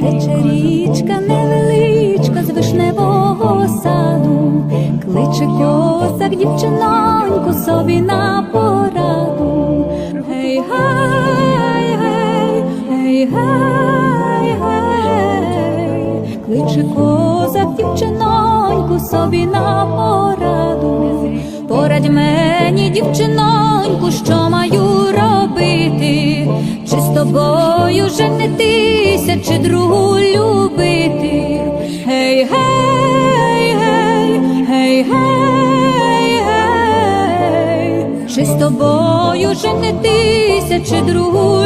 Тече річка невеличка з вишневого саду, кличе косак дівчиноньку собі на пораду. Гей, гай, гей, гей, гай, гей, кличе козак дівчиноньку собі на пораду. Порадь мені, дівчиноньку, що чи з тобою женитися, чи другу любити. Гей, гей, гей, гей, гей, гей, чи з тобою женитися, чи другу.